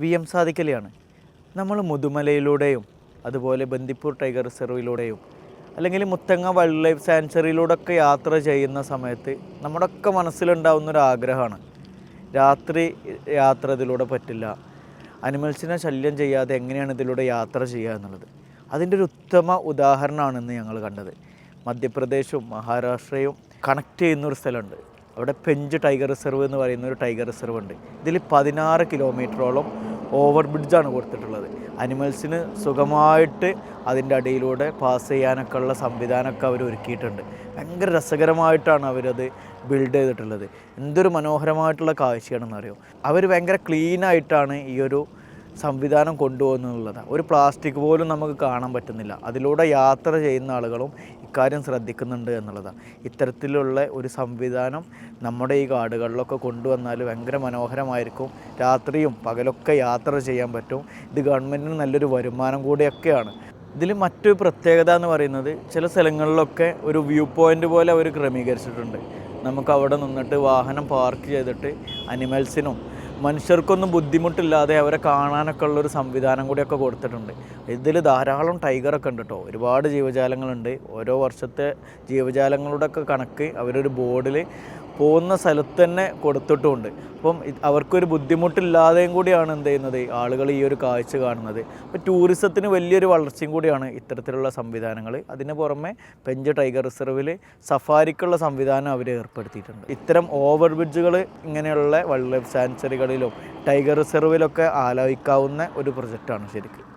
V M സാദിക്കലിയാണ് നമ്മൾ മുതുമലയിലൂടെയും അതുപോലെ Bandipur tiger റിസർവിലൂടെയും അല്ലെങ്കിൽ മുത്തങ്ങ വൈൽഡ് ലൈഫ് സാങ്ച്വറിയിലൂടെയൊക്കെ യാത്ര ചെയ്യുന്ന സമയത്ത് നമ്മുടെ ഒക്കെ മനസ്സിലുണ്ടാവുന്ന ഒരു ആഗ്രഹമാണ്. രാത്രി യാത്ര ഇതിലൂടെ പറ്റില്ല. അനിമൽസിനെ ശല്യം ചെയ്യാതെ എങ്ങനെയാണ് ഇതിലൂടെ യാത്ര ചെയ്യുക എന്നുള്ളത്. അതിന്റെ ഒരു ഉത്തമ ഉദാഹരണമാണ് ഇന്ന് ഞങ്ങൾ കണ്ടത്. മധ്യപ്രദേശും മഹാരാഷ്ട്രയും കണക്ട് ചെയ്യുന്ന ഒരു സ്ഥലമുണ്ട്. അവിടെ പെഞ്ച് ടൈഗർ റിസർവ് എന്ന് പറയുന്ന ഒരു ടൈഗർ റിസർവ് ഉണ്ട്. ഇതിൽ പതിനാറ് കിലോമീറ്ററോളം ഓവർ ബ്രിഡ്ജാണ് കൊടുത്തിട്ടുള്ളത്. അനിമൽസിന് സുഖമായിട്ട് അതിന്റെ അടിയിലൂടെ പാസ് ചെയ്യാനൊക്കെ ഉള്ള സംവിധാനമൊക്കെ അവർ ഒരുക്കിയിട്ടുണ്ട്. ഭയങ്കര രസകരമായിട്ടാണ് അവരത് ബിൽഡ് ചെയ്തിട്ടുള്ളത്. എന്തൊരു മനോഹരമായിട്ടുള്ള കാഴ്ചയാണെന്ന് അറിയോ? അവർ ഭയങ്കര ക്ലീനായിട്ടാണ് ഈ ഒരു സംവിധാനം കൊണ്ടുപോകുന്നുള്ളതാണ് ഒരു പ്ലാസ്റ്റിക് പോലും നമുക്ക് കാണാൻ പറ്റുന്നില്ല. അതിലൂടെ യാത്ര ചെയ്യുന്ന ആളുകളും ഇക്കാര്യം ശ്രദ്ധിക്കുന്നുണ്ട് എന്നുള്ളതാണ്. ഇത്തരത്തിലുള്ള ഒരു സംവിധാനം നമ്മുടെ ഈ കാടുകളിലൊക്കെ കൊണ്ടുവന്നാൽ ഭയങ്കര മനോഹരമായിരിക്കും. രാത്രിയും പകലൊക്കെ യാത്ര ചെയ്യാൻ പറ്റും. ഇത് ഗവൺമെന്റിന് നല്ലൊരു വരുമാനം കൂടിയൊക്കെയാണ്. ഇതിൽ മറ്റൊരു പ്രത്യേകത എന്ന് പറയുന്നത് ചില സ്ഥലങ്ങളിലൊക്കെ ഒരു വ്യൂ പോയിന്റ് പോലെ അവർ ക്രമീകരിച്ചിട്ടുണ്ട്. നമുക്ക് അവിടെ നിന്നിട്ട് വാഹനം പാർക്ക് ചെയ്തിട്ട് അനിമൽസിനും മനുഷ്യർക്കൊന്നും ബുദ്ധിമുട്ടില്ലാതെ അവരെ കാണാനൊക്കെ ഉള്ളൊരു സംവിധാനം കൂടിയൊക്കെ കൊടുത്തിട്ടുണ്ട്. ഇതിൽ ധാരാളം ടൈഗറൊക്കെ ഉണ്ട് കേട്ടോ ഒരുപാട് ജീവജാലങ്ങളുണ്ട്. ഓരോ വർഷത്തെ ജീവജാലങ്ങളുടെ ഒക്കെ കണക്ക് അവരൊരു ബോർഡിൽ പോകുന്ന സ്ഥലത്ത് തന്നെ കൊടുത്തിട്ടുമുണ്ട്. അപ്പം അവർക്കൊരു ബുദ്ധിമുട്ടില്ലാതെയും കൂടിയാണ് എന്ത് ചെയ്യുന്നത്? ആളുകൾ ഈ ഒരു കാഴ്ച കാണുന്നത്. അപ്പോൾ ടൂറിസത്തിന് വലിയൊരു വളർച്ചയും കൂടിയാണ് ഇത്തരത്തിലുള്ള സംവിധാനങ്ങൾ. അതിന് പുറമെ പെഞ്ച് ടൈഗർ റിസർവിൽ സഫാരിക്കുള്ള സംവിധാനം അവർ ഏർപ്പെടുത്തിയിട്ടുണ്ട്. ഇത്തരം ഓവർ ബ്രിഡ്ജുകൾ ഇങ്ങനെയുള്ള വൈൽഡ് ലൈഫ് സാങ്ച്വറികളിലും ടൈഗർ റിസർവിലൊക്കെ ആലോചിക്കാവുന്ന ഒരു പ്രൊജക്റ്റാണ് ശരിക്കും.